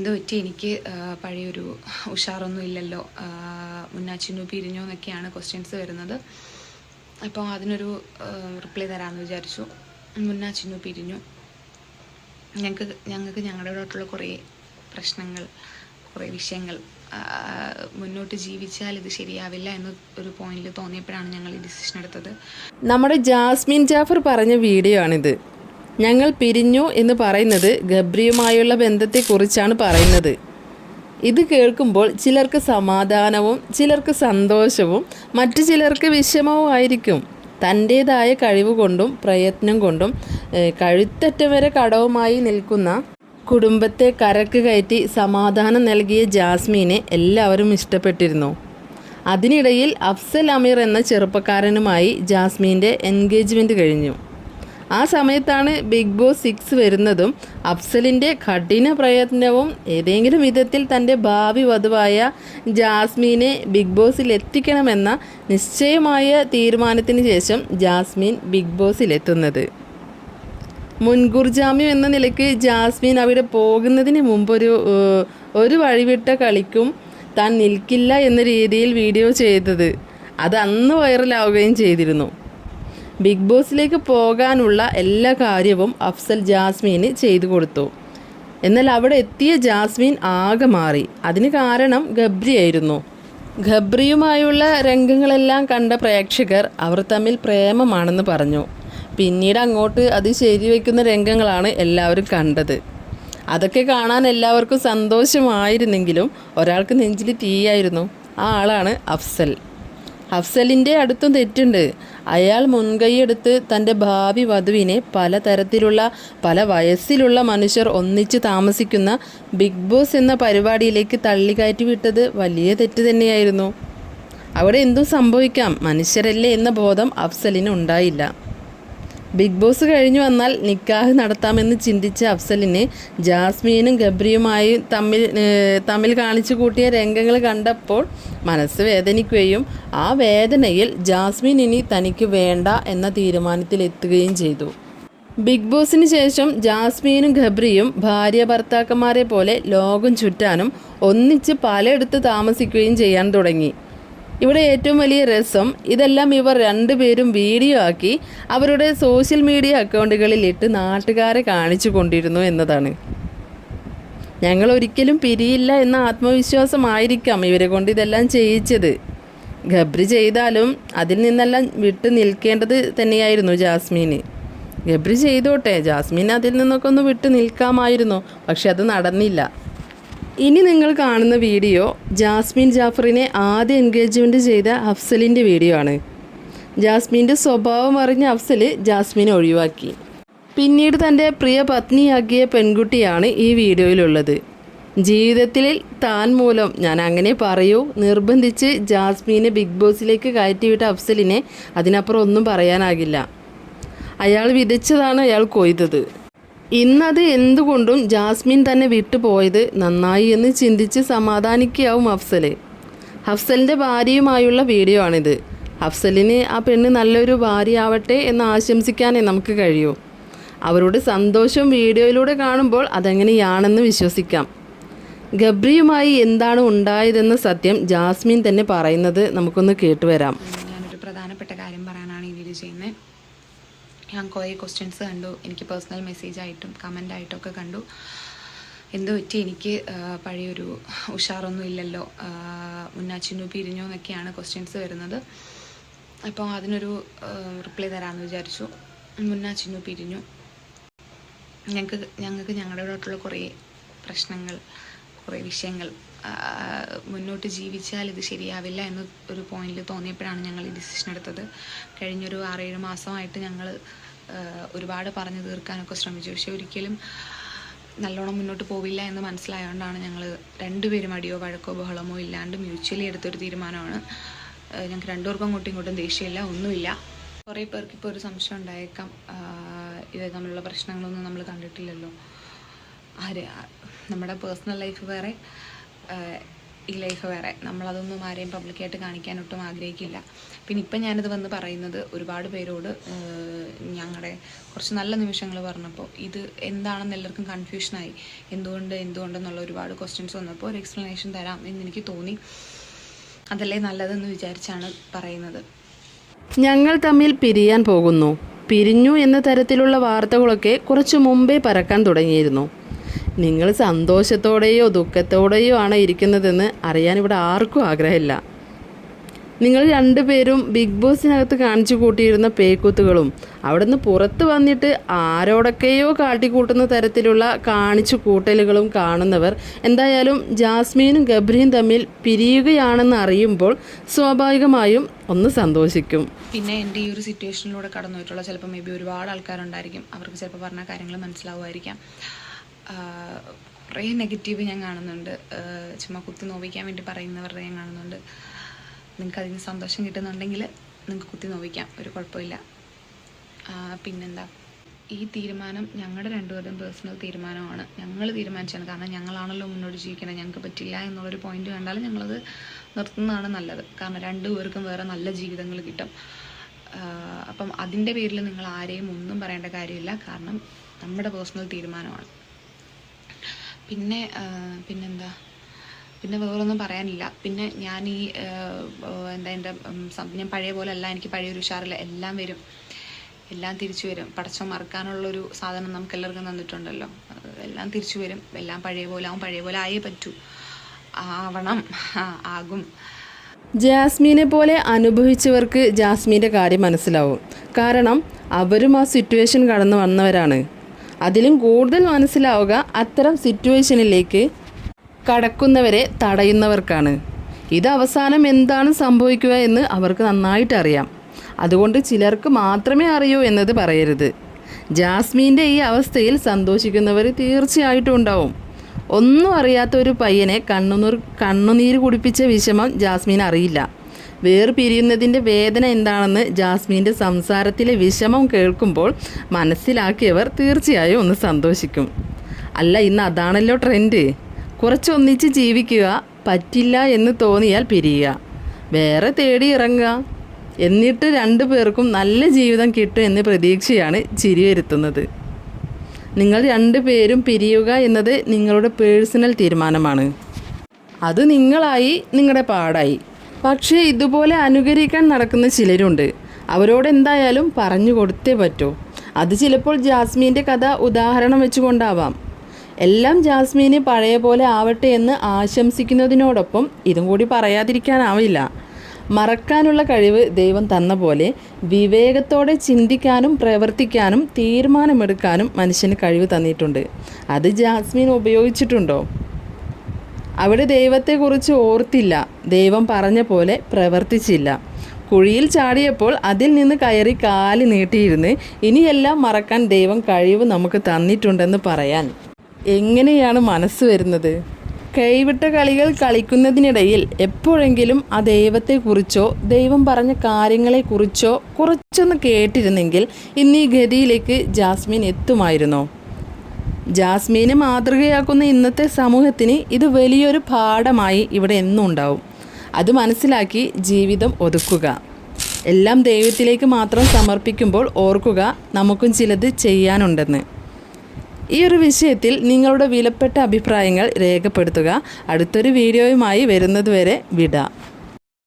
എന്ത് പറ്റി? എനിക്ക് പഴയൊരു ഉഷാറൊന്നും ഇല്ലല്ലോ. മുന്നാച്ചിനു പിരിഞ്ഞു പിരിഞ്ഞോ എന്നൊക്കെയാണ് ക്വസ്റ്റ്യൻസ് വരുന്നത്. അപ്പോൾ അതിനൊരു റിപ്ലൈ തരാമെന്ന് വിചാരിച്ചു. മുന്നാച്ചിനു പിരിഞ്ഞു. ഞങ്ങൾക്ക് ഞങ്ങൾക്ക് ഇടയിലുള്ള കുറേ പ്രശ്നങ്ങൾ കുറേ വിഷയങ്ങൾ. മുന്നോട്ട് ജീവിച്ചാൽ ഇത് ശരിയാവില്ല എന്ന് ഒരു പോയിന്റിൽ തോന്നിയപ്പോഴാണ് ഞങ്ങൾ ഈ ഡിസിഷൻ എടുത്തത്. നമ്മുടെ ജാസ്മിൻ ജാഫർ പറഞ്ഞ വീഡിയോ ആണിത്. ഞങ്ങൾ പിരിഞ്ഞു എന്ന് പറയുന്നത് ഗബ്രിയുമായുള്ള ബന്ധത്തെക്കുറിച്ചാണ് പറയുന്നത്. ഇത് കേൾക്കുമ്പോൾ ചിലർക്ക് സമാധാനവും ചിലർക്ക് സന്തോഷവും മറ്റു ചിലർക്ക് വിഷമവും ആയിരിക്കും. തന്റേതായ കഴിവ് കൊണ്ടും പ്രയത്നം കൊണ്ടും കഴുത്തറ്റം വരെ കടവുമായി നിൽക്കുന്ന കുടുംബത്തെ കരക്ക് കയറ്റി സമാധാനം നൽകിയ ജാസ്മീനെ എല്ലാവരും ഇഷ്ടപ്പെട്ടിരുന്നു. അതിനിടയിൽ അഫ്സൽ അമീർ എന്ന ചെറുപ്പക്കാരനുമായി ജാസ്മീന്റെ എൻഗേജ്മെന്റ് കഴിഞ്ഞു. ആ സമയത്താണ് ബിഗ് ബോസ് സിക്സ് വരുന്നതും അഫ്സലിന്റെ കഠിന പ്രയത്നവും ഏതെങ്കിലും വിധത്തിൽ തന്റെ ഭാവി വധുവായ ജാസ്മീനെ ബിഗ് ബോസിൽ എത്തിക്കണമെന്ന നിശ്ചയമായ തീരുമാനത്തിന് ശേഷം ജാസ്മീൻ ബിഗ് ബോസിലെത്തുന്നത് മുൻകൂർ ജാമ്യം എന്ന നിലയ്ക്ക് ജാസ്മീൻ അവിടെ പോകുന്നതിന് മുമ്പൊരു ഒരു വഴിവിട്ട കളിക്കും താൻ നിൽക്കില്ല എന്ന രീതിയിൽ വീഡിയോ ചെയ്തത്. അത് അന്ന് വൈറലാവുകയും ചെയ്തിരുന്നു. ബിഗ് ബോസിലേക്ക് പോകാനുള്ള എല്ലാ കാര്യവും അഫ്സൽ ജാസ്മീന് ചെയ്തു കൊടുത്തു. എന്നാൽ അവിടെ എത്തിയ ജാസ്മീൻ ആകെ മാറി. അതിന് കാരണം ഗബ്രിയായിരുന്നു ഗബ്രിയുമായുള്ള രംഗങ്ങളെല്ലാം കണ്ട പ്രേക്ഷകർ അവർ തമ്മിൽ പ്രേമമാണെന്ന് പറഞ്ഞു. പിന്നീട് അങ്ങോട്ട് അത് ശരിവെക്കുന്ന രംഗങ്ങളാണ് എല്ലാവരും കണ്ടത്. അതൊക്കെ കാണാൻ എല്ലാവർക്കും സന്തോഷമായിരുന്നെങ്കിലും ഒരാൾക്ക് നെഞ്ചിൽ തീയായിരുന്നു. ആ ആളാണ് അഫ്സൽ. അഫ്സലിന്റെ അടുത്തും തെറ്റുണ്ട്. അയാൾ മുൻകൈയെടുത്ത് തന്റെ ഭാവി വധുവിനെ പലതരത്തിലുള്ള പല വയസ്സിലുള്ള മനുഷ്യർ ഒന്നിച്ച് താമസിക്കുന്ന ബിഗ് ബോസ് എന്ന പരിപാടിയിലേക്ക് തള്ളിക്കയറ്റി വിട്ടത് വലിയ തെറ്റ് തന്നെയായിരുന്നു. അവിടെ എന്തും സംഭവിക്കാം. മനുഷ്യരല്ലേ എന്ന ബോധം അഫ്സലിന് ഉണ്ടായില്ല. ബിഗ് ബോസ് കഴിഞ്ഞു വന്നാൽ നിക്കാഹ് നടത്താമെന്ന് ചിന്തിച്ച അഫ്സലിന് ജാസ്മീനും ഗബ്രിയുമായി തമ്മിൽ തമ്മിൽ കാണിച്ചു കൂട്ടിയ രംഗങ്ങൾ കണ്ടപ്പോൾ മനസ്സ് വേദനിക്കുകയും ആ വേദനയിൽ ജാസ്മിൻ ഇനി തനിക്ക് വേണ്ട എന്ന തീരുമാനത്തിലെത്തുകയും ചെയ്തു. ബിഗ് ബോസിന് ശേഷം ജാസ്മീനും ഖബ്രിയും ഭാര്യ ഭർത്താക്കന്മാരെ പോലെ ലോകം ചുറ്റാനും ഒന്നിച്ച് പലയിടത്ത് താമസിക്കുകയും ചെയ്യാൻ തുടങ്ങി. ഇവിടെ ഏറ്റവും വലിയ രസം ഇതെല്ലാം ഇവർ രണ്ടുപേരും വീഡിയോ ആക്കി അവരുടെ സോഷ്യൽ മീഡിയ അക്കൗണ്ടുകളിൽ ഇട്ട് നാട്ടുകാരെ കാണിച്ചു കൊണ്ടിരുന്നു എന്നതാണ്. ഞങ്ങൾ ഒരിക്കലും പിരിയില്ല എന്ന ആത്മവിശ്വാസമായിരിക്കാം ഇവരെ കൊണ്ട് ഇതെല്ലാം ചെയ്യിച്ചത്. ഗബ്രി ചെയ്താലും അതിൽ നിന്നെല്ലാം വിട്ടു നിൽക്കേണ്ടത് തന്നെയായിരുന്നു ജാസ്മീന്. ഗബ്രി ചെയ്തോട്ടെ ജാസ്മീൻ അതിൽ നിന്നൊക്കെ ഒന്ന് വിട്ടു നിൽക്കാമായിരുന്നു പക്ഷെ അത് നടന്നില്ല. ഇനി നിങ്ങൾ കാണുന്ന വീഡിയോ ജാസ്മിൻ ജാഫറിനെ ആദ്യ എൻഗേജ്മെന്റ് ചെയ്ത അഫ്സലിന്റെ വീഡിയോ ആണ്. ജാസ്മിന്റെ സ്വഭാവം അറിഞ്ഞ അഫ്സൽ ജാസ്മിനെ ഒഴിവാക്കി. പിന്നീട് തന്റെ പ്രിയ പത്നിയാക്കിയ പെൺകുട്ടിയാണ് ഈ വീഡിയോയിലുള്ളത്. ജീവിതത്തിൽ താൻ മൂലം ഞാൻ അങ്ങനെ പറയൂ നിർബന്ധിച്ച് ജാസ്മിനെ ബിഗ് ബോസിലേക്ക് കയറ്റിവിട്ട അഫ്സലിനെ അതിനപ്പുറം ഒന്നും പറയാനാകില്ല. അയാൾ വിതച്ചതാണ് അയാൾ കൊയ്തത്. ഇന്നത് എന്തുകൊണ്ടും ജാസ്മിൻ തന്നെ വിട്ടുപോയത് നന്നായി എന്ന് ചിന്തിച്ച് സമാധാനിക്കുകയാവും അഫ്സൽ ഹഫ്സലിന്റെ ഭാര്യയുമായുള്ള വീഡിയോ ആണിത്. ഹഫ്സലിന് ആ പെണ്ണ് നല്ലൊരു ഭാര്യ ആവട്ടെ എന്ന് ആശംസിക്കാനേ നമുക്ക് കഴിയൂ. അവരുടെ സന്തോഷം വീഡിയോയിലൂടെ കാണുമ്പോൾ അതെങ്ങനെയാണെന്ന് വിശ്വസിക്കാം. ഗബ്രിയുമായി എന്താണ് ഉണ്ടായതെന്ന സത്യം ജാസ്മിൻ തന്നെ പറയുന്നത് നമുക്കൊന്ന് കേട്ടുവരാം. ഞാനൊരു പ്രധാനപ്പെട്ട കാര്യം പറയാനാണ് ഈ വീഡിയോ ചെയ്യുന്നത്. ഞാൻ കുറേ ക്വസ്റ്റ്യൻസ് കണ്ടു. എനിക്ക് പേഴ്സണൽ മെസ്സേജ് ആയിട്ടും കമന്റ് ആയിട്ടും ഒക്കെ കണ്ടു. എന്ത് പറ്റി? എനിക്ക് പഴയൊരു ഉഷാറൊന്നും ഇല്ലല്ലോ. ആ, പിരിഞ്ഞു എന്നൊക്കെയാണ് ക്വസ്റ്റ്യൻസ് വരുന്നത്. അപ്പോൾ അതിനൊരു റിപ്ലൈ തരാമെന്ന് വിചാരിച്ചു. മുന്നാച്ചിനു പിരിഞ്ഞു. ഞങ്ങൾക്ക് ഞങ്ങൾക്ക് ഞങ്ങളുടെ ഞങ്ങളുടേതായിട്ടുള്ള കുറേ പ്രശ്നങ്ങൾ കുറേ വിഷയങ്ങൾ മുന്നോട്ട് ജീവിച്ചാൽ ഇത് ശരിയാവില്ല എന്ന് ഒരു പോയിന്റിൽ തോന്നിയപ്പോഴാണ് ഞങ്ങൾ ഈ ഡിസിഷൻ എടുത്തത്. കഴിഞ്ഞൊരു ആറേഴ് മാസമായിട്ട് ഞങ്ങൾ ഒരുപാട് പറഞ്ഞു തീർക്കാനൊക്കെ ശ്രമിച്ചു. പക്ഷെ ഒരിക്കലും നല്ലോണം മുന്നോട്ട് പോവില്ല എന്ന് മനസ്സിലായതുകൊണ്ടാണ് ഞങ്ങൾ രണ്ടുപേരും അടിയോ വഴക്കോ ബഹളമോ ഇല്ലാണ്ട് മ്യൂച്വലി എടുത്തൊരു തീരുമാനമാണ്. ഞങ്ങൾക്ക് രണ്ടുപേർക്കും അങ്ങോട്ടും ഇങ്ങോട്ടും ദേഷ്യമില്ല ഒന്നുമില്ല. കുറേ പേർക്ക് ഇപ്പോൾ ഒരു സംശയം ഉണ്ടായേക്കാം. ഇത് തമ്മിലുള്ള പ്രശ്നങ്ങളൊന്നും നമ്മൾ കണ്ടിട്ടില്ലല്ലോ. ആര് നമ്മുടെ പേഴ്സണൽ ലൈഫ് വേറെ. ഈ ലൈഫ് വേറെ. നമ്മളതൊന്നും ആരെയും പബ്ലിക്കായിട്ട് കാണിക്കാൻ ഒട്ടും ആഗ്രഹിക്കില്ല. പിന്നെ ഇപ്പം ഞാനിത് വന്ന് പറയുന്നത് ഒരുപാട് പേരോട് ഞങ്ങളുടെ കുറച്ച് നല്ല നിമിഷങ്ങൾ പറഞ്ഞപ്പോൾ ഇത് എന്താണെന്ന് എല്ലാവർക്കും കൺഫ്യൂഷനായി എന്തുകൊണ്ട് എന്തുകൊണ്ടെന്നുള്ള ഒരുപാട് ക്വസ്റ്റ്യൻസ് വന്നപ്പോൾ ഒരു എക്സ്പ്ലനേഷൻ തരാം എന്ന് എനിക്ക് തോന്നി. അതല്ലേ നല്ലതെന്ന് വിചാരിച്ചാണ് പറയുന്നത്. ഞങ്ങൾ തമ്മിൽ പിരിയാൻ പോകുന്നു. പിരിഞ്ഞു എന്ന തരത്തിലുള്ള വാർത്തകളൊക്കെ കുറച്ച് മുമ്പേ പരക്കാൻ തുടങ്ങിയിരുന്നു. നിങ്ങൾ സന്തോഷത്തോടെയോ ദുഃഖത്തോടെയോ ആണ് ഇരിക്കുന്നതെന്ന് അറിയാൻ ഇവിടെ ആർക്കും ആഗ്രഹമില്ല. നിങ്ങൾ രണ്ടുപേരും ബിഗ് ബോസിനകത്ത് കാണിച്ചു കൂട്ടിയിരുന്ന പേക്കൂത്തുകളും അവിടുന്ന് പുറത്ത് വന്നിട്ട് ആരോടൊക്കെയോ കാട്ടിക്കൂട്ടുന്ന തരത്തിലുള്ള കാണിച്ചു കൂട്ടലുകളും കാണുന്നവർ എന്തായാലും ജാസ്മീനും ഗബ്രിയും തമ്മിൽ പിരിയുകയാണെന്ന് അറിയുമ്പോൾ സ്വാഭാവികമായും ഒന്ന് സന്തോഷിക്കും. പിന്നെ എന്റെ ഈ ഒരു സിറ്റുവേഷനിലൂടെ കടന്നു പോയിട്ടുള്ള ചിലപ്പോൾ മേ ബി ഒരുപാട് ആൾക്കാരുണ്ടായിരിക്കും. അവർക്ക് ചിലപ്പോൾ പറഞ്ഞ കാര്യങ്ങൾ മനസ്സിലാവുമായിരിക്കാം. കുറേ നെഗറ്റീവ് ഞാൻ കാണുന്നുണ്ട്. ചുമ്മാ കുത്തി നോവിക്കാൻ വേണ്ടി പറയുന്നവരുടെ ഞാൻ കാണുന്നുണ്ട്. നിങ്ങൾക്ക് അതിന് സന്തോഷം കിട്ടുന്നുണ്ടെങ്കിൽ നിങ്ങൾക്ക് കുത്തി നോവിക്കാം. ഒരു കുഴപ്പമില്ല. പിന്നെന്താ? ഈ തീരുമാനം ഞങ്ങളുടെ രണ്ടുപേരുടെയും പേഴ്സണൽ തീരുമാനമാണ്. ഞങ്ങൾ തീരുമാനിച്ചാണ് കാരണം ഞങ്ങളാണല്ലോ മുന്നോട്ട് ജീവിക്കണം. ഞങ്ങൾക്ക് പറ്റില്ല എന്നുള്ളൊരു പോയിന്റ് കണ്ടാൽ ഞങ്ങളത് നിർത്തുന്നതാണ് നല്ലത്. കാരണം രണ്ടുപേർക്കും വേറെ നല്ല ജീവിതങ്ങൾ കിട്ടും. അപ്പം അതിന്റെ പേരിൽ നിങ്ങൾ ആരെയും ഒന്നും പറയേണ്ട കാര്യമില്ല. കാരണം നമ്മുടെ പേഴ്സണൽ തീരുമാനമാണ്. പിന്നെ പിന്നെന്താ? പിന്നെ വേറൊന്നും പറയാനില്ല. പിന്നെ ഞാൻ ഈ എന്താ എന്റെ ഞാൻ പഴയ പോലെ അല്ല എനിക്ക് പഴയൊരു ഉഷാറില്ല. എല്ലാം വരും. എല്ലാം തിരിച്ചു വരും. പടച്ചം മറക്കാനുള്ളൊരു സാധനം നമുക്ക് എല്ലാവർക്കും തന്നിട്ടുണ്ടല്ലോ. എല്ലാം തിരിച്ചു വരും. എല്ലാം പഴയ പോലെ ആവും പഴയ പോലെ ആയേ പറ്റൂ. ആവണം. ആകും. ജാസ്മീനെ പോലെ അനുഭവിച്ചവർക്ക് ജാസ്മീന്റെ കാര്യം മനസ്സിലാവും. കാരണം അവരും ആ സിറ്റുവേഷൻ കടന്നു വന്നവരാണ്. അതിലും കൂടുതൽ മനസ്സിലാവുക അത്തരം സിറ്റുവേഷനിലേക്ക് കടക്കുന്നവരെ തടയുന്നവർക്കാണ്. ഇത് അവസാനം എന്താണ് സംഭവിക്കുക എന്ന് അവർക്ക് നന്നായിട്ട് അറിയാം. അതുകൊണ്ട് ചിലർക്ക് മാത്രമേ അറിയൂ എന്നത് പറയരുത്. ജാസ്മീന്റെ ഈ അവസ്ഥയിൽ സന്തോഷിക്കുന്നവർ തീർച്ചയായിട്ടും ഉണ്ടാവും. ഒന്നും അറിയാത്ത ഒരു പയ്യനെ കണ്ണുനീർ കണ്ണുനീര് കുടിപ്പിച്ച വിഷമം ജാസ്മീൻ അറിയില്ല. വേർപിരിയുന്നതിന്റെ വേദന എന്താണെന്ന് ജാസ്മീന്റെ സംസാരത്തിലെ വിഷമം കേൾക്കുമ്പോൾ മനസ്സിലാക്കിയവർ തീർച്ചയായും ഒന്ന് സന്തോഷിക്കും. അല്ല ഇന്ന് അതാണല്ലോ ട്രെൻഡ്. കുറച്ചൊന്നിച്ച് ജീവിക്കുക പറ്റില്ല എന്ന് തോന്നിയാൽ പിരിയുക. വേറെ തേടി ഇറങ്ങുക. എന്നിട്ട് രണ്ടു പേർക്കും നല്ല ജീവിതം കിട്ടും എന്ന പ്രതീക്ഷയാണ് ചിരി വരുത്തുന്നത്. നിങ്ങൾ രണ്ടു പേരും പിരിയുക എന്നത് നിങ്ങളുടെ പേഴ്സണൽ തീരുമാനമാണ്. അത് നിങ്ങളായി നിങ്ങളുടെ പാടായി. പക്ഷേ ഇതുപോലെ അനുകരിക്കാൻ നടക്കുന്ന ചിലരുണ്ട്. അവരോട് എന്തായാലും പറഞ്ഞു കൊടുത്തേ പറ്റൂ. അത് ചിലപ്പോൾ ജാസ്മീന്റെ കഥ ഉദാഹരണം വെച്ചുകൊണ്ടാവാം. എല്ലാം ജാസ്മീന് പഴയ പോലെ ആവട്ടെ എന്ന് ആശംസിക്കുന്നതിനോടൊപ്പം ഇതും കൂടി പറയാതിരിക്കാനാവില്ല. മറക്കാനുള്ള കഴിവ് ദൈവം തന്ന പോലെ വിവേകത്തോടെ ചിന്തിക്കാനും പ്രവർത്തിക്കാനും തീരുമാനമെടുക്കാനും മനുഷ്യന് കഴിവ് തന്നിട്ടുണ്ട്. അത് ജാസ്മീൻ ഉപയോഗിച്ചിട്ടുണ്ടോ? അവിടെ ദൈവത്തെക്കുറിച്ച് ഓർത്തില്ല. ദൈവം പറഞ്ഞ പോലെ പ്രവർത്തിച്ചില്ല. കുഴിയിൽ ചാടിയപ്പോൾ അതിൽ നിന്ന് കയറി കാൽ നീട്ടിയിരുന്ന് ഇനിയെല്ലാം മറക്കാൻ ദൈവം കഴിവ് നമുക്ക് തന്നിട്ടുണ്ടെന്ന് പറയാൻ. എങ്ങനെയാണ് മനസ്സ് വരുന്നത്? കൈവിട്ട കളികൾ കളിക്കുന്നതിനിടയിൽ എപ്പോഴെങ്കിലും ആ ദൈവത്തെക്കുറിച്ചോ ദൈവം പറഞ്ഞ കാര്യങ്ങളെക്കുറിച്ചോ കുറച്ചൊന്ന് കേട്ടിരുന്നെങ്കിൽ ഇന്ന് ഗതിയിലേക്ക് ജാസ്മിൻ എത്തുമായിരുന്നോ? ജാസ്മീനെ മാതൃകയാക്കുന്ന ഇന്നത്തെ സമൂഹത്തിന് ഇത് വലിയൊരു പാഠമായി ഇവിടെ എന്നും ഉണ്ടാവും. അത് മനസ്സിലാക്കി ജീവിതം ഒതുക്കുക. എല്ലാം ദൈവത്തിലേക്ക് മാത്രം സമർപ്പിക്കുമ്പോൾ ഓർക്കുക നമുക്കും ചിലത് ചെയ്യാനുണ്ടെന്ന്. ഈ ഒരു വിഷയത്തിൽ നിങ്ങളുടെ വിലപ്പെട്ട അഭിപ്രായങ്ങൾ രേഖപ്പെടുത്തുക. അടുത്തൊരു വീഡിയോയുമായി വരുന്നതുവരെ വിടാം.